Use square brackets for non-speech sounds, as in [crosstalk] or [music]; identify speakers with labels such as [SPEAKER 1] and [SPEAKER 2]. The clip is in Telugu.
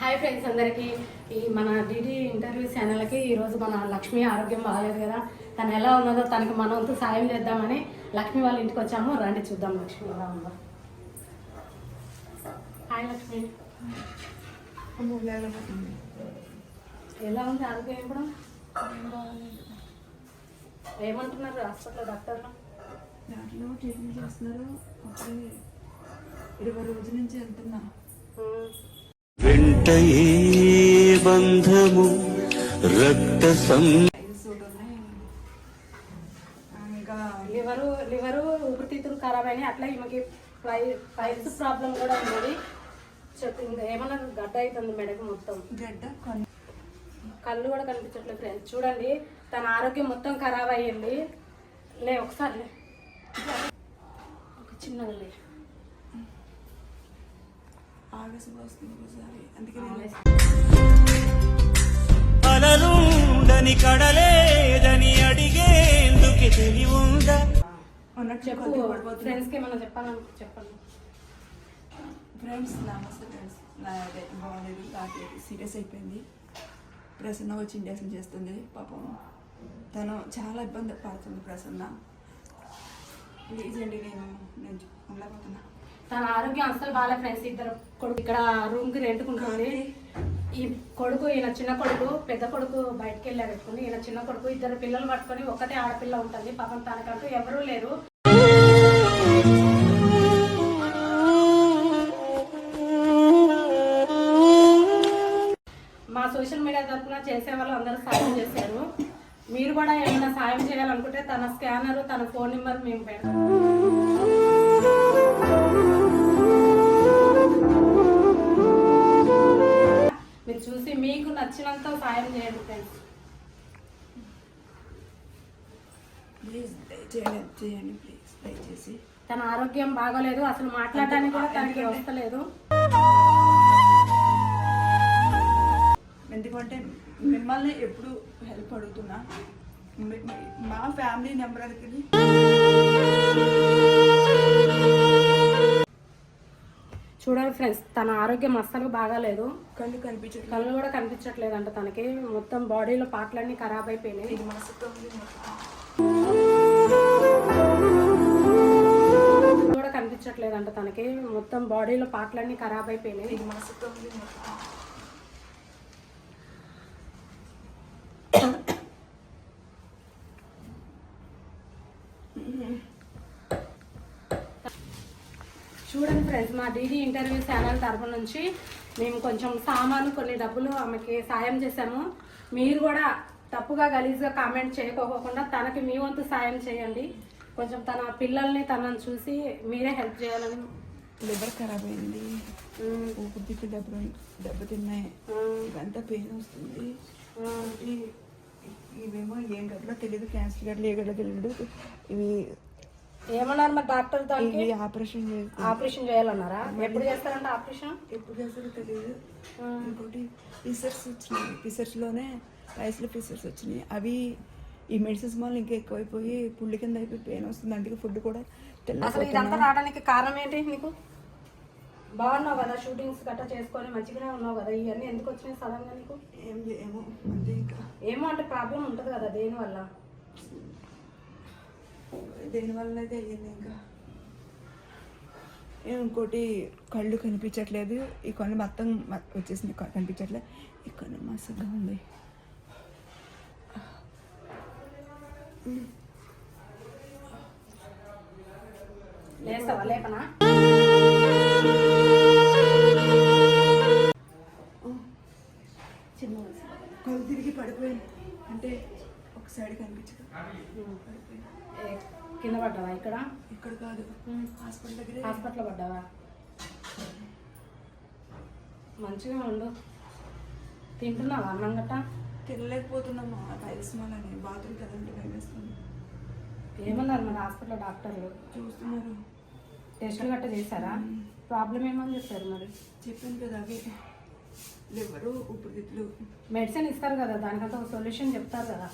[SPEAKER 1] హాయ్ ఫ్రెండ్స్ అందరికీ ఈ మన డీడీ ఇంటర్వ్యూ ఛానల్కి ఈరోజు మన లక్ష్మి ఆరోగ్యం బాగాలేదు కదా. తను ఎలా ఉన్నదో తనకి మనంతో సాయం చేద్దామని లక్ష్మి వాళ్ళ ఇంటికి వచ్చాము. రండి చూద్దాం లక్ష్మి ఎలా ఉందో. హాయ్ లక్ష్మి. ఎలా ఉంది ఆరోగ్యం ఇప్పుడు? ఏమంటున్నారు హాస్పిటల్ డాక్టర్లు?
[SPEAKER 2] దాంట్లో ట్రీట్మెంట్ చేస్తున్నారు. ఇరవై రోజుల నుంచి వెళ్తున్నా.
[SPEAKER 3] బంధము రక్త
[SPEAKER 2] ఇంకా
[SPEAKER 1] లివరు లివరు ఊపిరితిత్తులు ఖరాబ్ అయినాయి. అట్లా ఈమెకి పై పైల్స్ ప్రాబ్లం కూడా ఉన్నది చెప్పు ఇంకా ఏమన్నా గడ్డ అవుతుంది మెడకు మొత్తం.
[SPEAKER 2] గడ్డ
[SPEAKER 1] కళ్ళు కూడా కనిపించట్లేదు ఫ్రెండ్స్ చూడండి తన ఆరోగ్యం మొత్తం ఖరాబ్ అయ్యింది. లే ఒకసారి ఒక చిన్నగా లే.
[SPEAKER 2] ఆగస్ట్ వస్తుంది ఒకసారి అందుకే నేను
[SPEAKER 3] అలలుండని కడలేదని అడిగేందుకు తెలివుందా
[SPEAKER 1] చెప్పు ఫ్రెండ్స్కి ఏమన్నా చెప్పాలని చెప్పండి.
[SPEAKER 2] ఫ్రెండ్స్ నమస్తే ఫ్రెండ్స్ నా అదే బాగాలేదు కాకేది సీరియస్ అయిపోయింది. ప్రసన్న వచ్చి ఇండక్షన్ చేస్తుంది పాపం. తను చాలా ఇబ్బంది పడుతుంది ప్రసన్న. ప్లీజ్ అండి నేను నేను
[SPEAKER 1] తన ఆరోగ్యం అస్సలు బాగా ఫ్రెండ్స్ ఇద్దరు. కొడుకు ఇక్కడ రూమ్కి రెంట్కుంటుంది ఈ కొడుకు ఈయన చిన్న కొడుకు పెద్ద కొడుకు బయటకు వెళ్ళా పెట్టుకుని ఈయన చిన్న కొడుకు ఇద్దరు పిల్లలు పట్టుకొని ఒకటే ఆడపిల్ల ఉంటుంది. పాపం తనకంటూ ఎవరూ లేరు. మా సోషల్ మీడియా తరఫున చేసే వాళ్ళు అందరూ సాయం చేశారు. మీరు కూడా ఏమైనా సాయం చేయాలనుకుంటే తన స్కానర్ తన ఫోన్ నెంబర్ మేము పెడతాం. సాయం చేయండి ఫ్రెండ్స్
[SPEAKER 2] ప్లీజ్ దయచేయండి చేయండి ప్లీజ్ దయచేసి.
[SPEAKER 1] తన ఆరోగ్యం బాగోలేదు అసలు మాట్లాడడానికి కూడా తనకి వస్తలేదు
[SPEAKER 2] ఎందుకంటే మిమ్మల్ని ఎప్పుడు హెల్ప్ అడుగుతున్నా. మీ- ఫ్యామిలీ నెంబర్
[SPEAKER 1] చూడండి ఫ్రెండ్స్ తన ఆరోగ్యం అస్సలు బాగాలేదు.
[SPEAKER 2] కళ్ళు కనిపించట్లేదు.
[SPEAKER 1] కళ్ళు కూడా కనిపించట్లేదంట తనకి. మొత్తం బాడీలో పాటలన్నీ ఖరాబ్ అయిపోయినాయి. కూడా కనిపించట్లేదంట తనకి. మొత్తం బాడీలో పాటలన్నీ ఖరాబ్ అయిపోయినాయి.
[SPEAKER 2] ఇది [coughs] [coughs] మస్తుతుంది మొత్తం.
[SPEAKER 1] చూడండి ఫ్రెండ్స్ మా డీడీ ఇంటర్వ్యూ ఛానల్ తరపు నుంచి మేము కొంచెం సామాను కొన్ని డబ్బులు ఆమెకి సాయం చేశాము. మీరు కూడా తప్పుగా గలీజ్గా కామెంట్ చేయకోకుండా తనకి మీ వంతు సాయం చేయండి. కొంచెం తన పిల్లల్ని తనని చూసి మీరే హెల్ప్ చేయాలని.
[SPEAKER 2] లివర్ ఖరాబ్ అయింది.
[SPEAKER 1] ఉమ్,
[SPEAKER 2] ఊపిరితిత్తులు దెబ్బ దెబ్బతిన్నాయి ఇవంతా పెయిన్ వస్తుంది. ఇవేమో ఏం గడ్డలో తెలియదు క్యాన్సర్ గడ్డలు ఏ గడ్డలో తెలియదు ఇవి
[SPEAKER 1] ఏమన్నారు మరి డాక్టర్ దానికి?
[SPEAKER 2] ఆపరేషన్
[SPEAKER 1] ఆపరేషన్ చేయాలన్నారా? ఎప్పుడు చేస్తారంట ఆపరేషన్?
[SPEAKER 2] ఎప్పుడు చేస్తారో తెలియదు. ఇంకోటి ఫిసర్స్ వచ్చినాయి. ఫిసర్స్లోనే రైస్లో ఫిసర్స్ వచ్చినాయి. అవి ఈ మెడిసిన్స్ వల్ల ఇంకా ఎక్కువైపోయి పుల్లి కింద అయిపోయి పెయిన్ వస్తుంది. అందుకే ఫుడ్ కూడా
[SPEAKER 1] అసలు ఇదంతా రావడానికి కారణం ఏంటి నీకు? బాగున్నావు కదా షూటింగ్స్ గట్రా చేసుకొని మంచిగానే ఉన్నావు కదా. ఇవన్నీ ఎందుకు వచ్చినాయి సడన్గా నీకు?
[SPEAKER 2] ఏం ఏమో ఇంకా.
[SPEAKER 1] ఏమో అంటే ప్రాబ్లం ఉంటుంది కదా దేనివల్ల
[SPEAKER 2] దేనివల్ల అయ్యింది ఇంకా. ఇంకోటి కళ్ళు కనిపించట్లేదు. ఈ కళ్ళు మొత్తం వచ్చేసింది కనిపించట్లేదు ఈ కళ్ళు మసగ్గా ఉంది.
[SPEAKER 1] చిన్న.
[SPEAKER 2] కళ్ళు తిరిగి పడిపోయింది అంటే సైడ్ కనిపించదు.
[SPEAKER 1] కింద పడ్డావా ఇక్కడ?
[SPEAKER 2] ఇక్కడ కాదు. హాస్పిటల్ దగ్గరే.
[SPEAKER 1] హాస్పిటల్ పడ్డావా మంచిగా ఉండు. తింటున్నావా అన్నం గట్ట?
[SPEAKER 2] తినలేకపోతున్నాము? అని బాత్రూమ్ కదంటే భయం వేస్తుంది.
[SPEAKER 1] ఏమన్నారు మరి హాస్పిటల్ డాక్టర్లు?
[SPEAKER 2] చూస్తున్నారు.
[SPEAKER 1] టెస్టులు గట్ట చేశారా? ప్రాబ్లం ఏమని చెప్పారు మరి?
[SPEAKER 2] చెప్పాను కదా అవి లివరు ఊపిరితిత్తులు?
[SPEAKER 1] మెడిసిన్ ఇస్తారు కదా దానికంతా ఒక సొల్యూషన్ చెప్తారు కదా.